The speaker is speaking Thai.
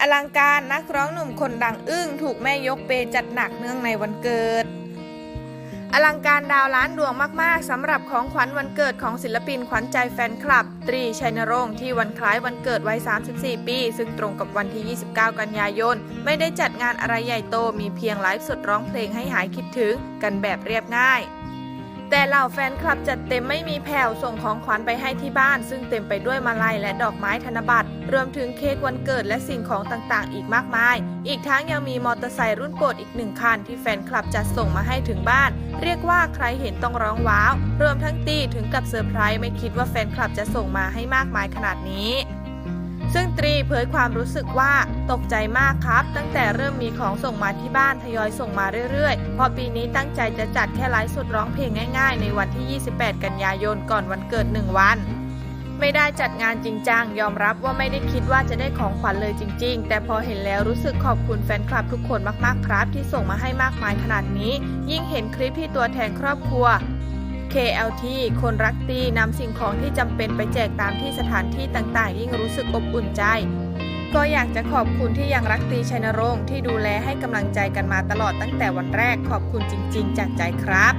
อลังการนักร้องหนุ่มคนดังอึ้ง ถูกแม่ยกเปย์จัดหนักเนื่องในวันเกิด อลังการดาวล้านดวงมาก ๆสำหรับของขวัญวันเกิดของศิลปินขวัญใจแฟนคลับ ตรีชัยนรงค์ที่วันคล้ายวันเกิดวัย 34 ปี ซึ่งตรงกับวันที่ 29 กันยายน ไม่ได้จัดงานอะไรใหญ่โตมีเพียงไลฟ์สดร้องเพลงให้หายคิดถึงกันแบบเรียบง่าย แต่เหล่าแฟนคลับจัดเต็มไม่มีแผ่วส่งของขวัญไปให้ที่บ้าน ซึ่งเต็มไปด้วยมาลัยและดอกไม้ธนบัตร รวมถึงเค้กวันเกิดและสิ่งของต่างๆ อีกมากมาย อีกทั้งยังมีมอเตอร์ไซค์รุ่นโปรดอีกหนึ่งคันที่แฟนคลับจัดส่งมาให้ถึงบ้าน เรียกว่าใครเห็นต้องร้องว้าว รวมทั้งตีถึงกับเซอร์ไพรส์ไม่คิดว่าแฟนคลับจะส่งมาให้มากมายขนาดนี้ ซึ่งตรีเผยความรู้สึกว่าตกใจมากครับ ตั้งแต่เริ่มมีของส่งมาที่บ้านทยอยส่งมาเรื่อยๆพอปีนี้ตั้งใจจะจัดแค่ไลฟ์สดร้องเพลงง่ายๆ ในวันที่ 28 กันยายนก่อนวันเกิด 1 วันไม่ได้จัดงานจริงจังยอมรับว่าไม่ได้คิดว่าจะได้ของขวัญเลยจริง ๆ แต่พอเห็นแล้วรู้สึกขอบคุณแฟนคลับทุกคนมากๆครับ ที่ส่งมาให้มากมายขนาดนี้ ยิ่งเห็นคลิปที่ตัวแทนครอบครัว KLT คนรักตีนำสิ่งของที่จำเป็นไปแจกตามที่สถานที่ต่างๆ ยิ่งรู้สึกอบอุ่นใจ ก็อยากจะขอบคุณที่ยังรักตีชัยนรงค์ที่ดูแลให้กำลังใจกันมาตลอดตั้งแต่วันแรกขอบคุณจริง ๆ จากใจครับ